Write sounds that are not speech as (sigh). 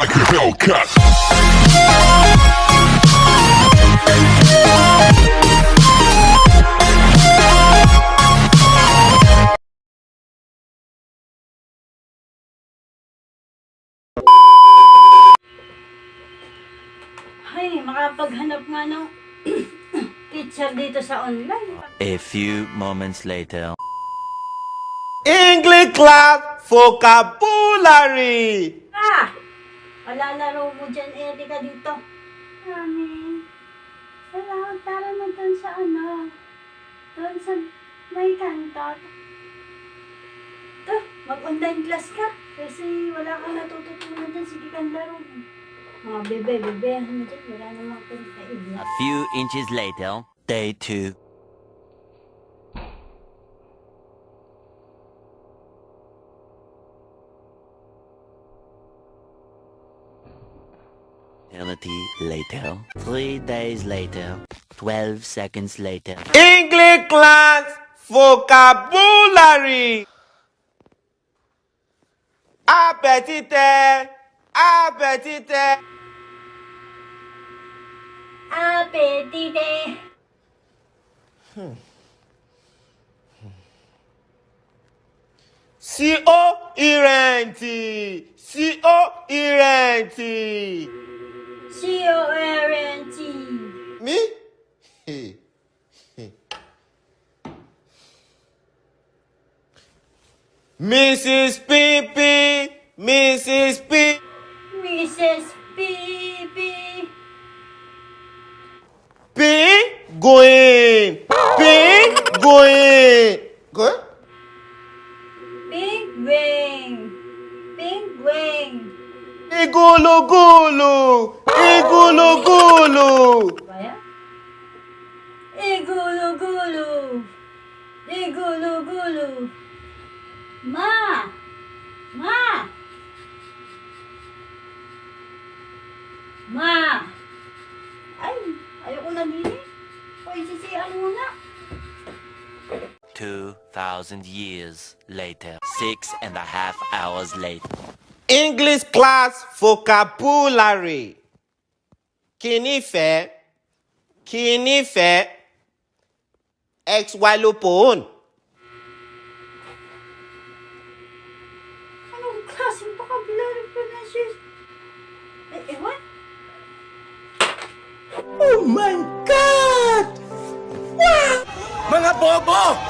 like a Hellcat. Ay, makapaghanap nga ng (clears throat) teacher dito sa online. A few moments later. English class vocabulary. Ah! Palalaro mo dyan, Erika, dito. Mami, wala, tara na doon sa ano, doon sa may kanto. Ito, mag-online class ka. Kasi wala kang natututunan dyan. Sige kang laro. Mga bebe, bebehan mo dyan. Wala namang pinakain. A few inches later. Day two. Eternity later. Three days later. Twelve seconds later. English class vocabulary. Appetite. Appetite. Apetite! C.O. Irenti. C.O. Irenti. C-O-R-N-T. Me? Mrs. Pippin. Mrs. P. Mrs. P.P. Penguin. Penguin. Good? Big wing. Big wing. Igulu-gulu. Igulu-gulu. Kaya? Igulu-gulu. Igulu-gulu. Ma! Ma! Ma! Ay, ayoko na din eh. O, isisiyan mo na. Two thousand years later. Six and a half hours later. English class vocabulary. Kíní fẹ́? Kíní fẹ́? XY ló pòun. Anong klaseng vocabulary pronunciation? Eh, ewan? Oh my God! Mga bobo!